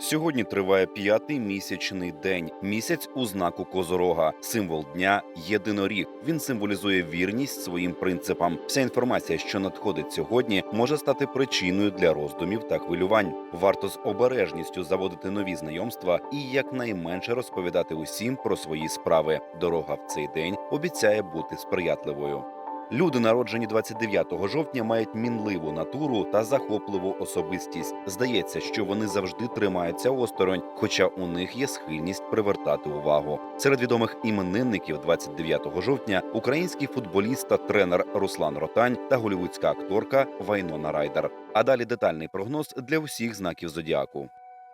Сьогодні триває п'ятий місячний день. Місяць у знаку Козорога. Символ дня єдиноріг. Він символізує вірність своїм принципам. Вся інформація, що надходить сьогодні, може стати причиною для роздумів та хвилювань. Варто з обережністю заводити нові знайомства і якнайменше розповідати усім про свої справи. Дорога в цей день обіцяє бути сприятливою. Люди, народжені 29 жовтня, мають мінливу натуру та захопливу особистість. Здається, що вони завжди тримаються осторонь, хоча у них є схильність привертати увагу. Серед відомих іменинників 29 жовтня український футболіст та тренер Руслан Ротань та голівудська акторка Вайнона Райдер. А далі детальний прогноз для всіх знаків зодіаку.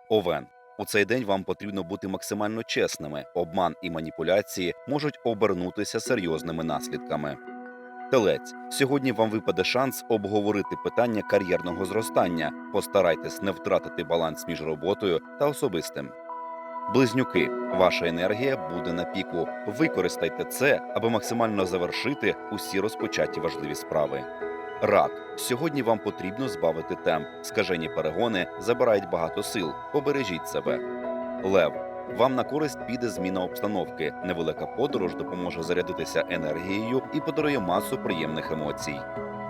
Овен. У цей день вам потрібно бути максимально чесними. Обман і маніпуляції можуть обернутися серйозними наслідками. Телець, сьогодні вам випаде шанс обговорити питання кар'єрного зростання. Постарайтесь не втратити баланс між роботою та особистим. Близнюки, ваша енергія буде на піку. Використайте це, аби максимально завершити усі розпочаті важливі справи. Рак, сьогодні вам потрібно збавити темп. Скажені перегони забирають багато сил. Побережіть себе. Лев. Вам на користь піде зміна обстановки. Невелика подорож допоможе зарядитися енергією і подарує масу приємних емоцій.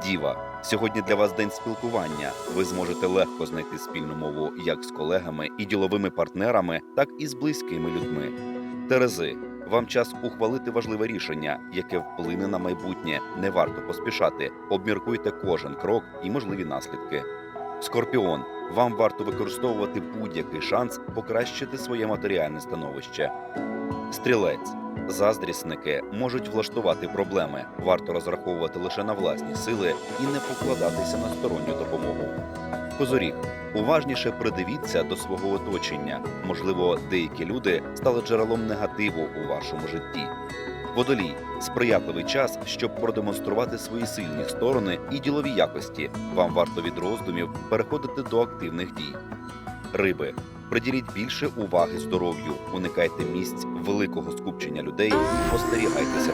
Діва, сьогодні для вас день спілкування. Ви зможете легко знайти спільну мову як з колегами і діловими партнерами, так і з близькими людьми. Терези, вам час ухвалити важливе рішення, яке вплине на майбутнє. Не варто поспішати. Обміркуйте кожен крок і можливі наслідки. Скорпіон, вам варто використовувати будь-який шанс покращити своє матеріальне становище. Стрілець. Заздрісники можуть влаштувати проблеми. Варто розраховувати лише на власні сили і не покладатися на сторонню допомогу. Козоріг. Уважніше придивіться до свого оточення. Можливо, деякі люди стали джерелом негативу у вашому житті. Водолій сприятливий час, щоб продемонструвати свої сильні сторони і ділові якості. Вам варто від роздумів переходити до активних дій. Риби. Приділіть більше уваги здоров'ю, уникайте місць великого скупчення людей остерігайтеся.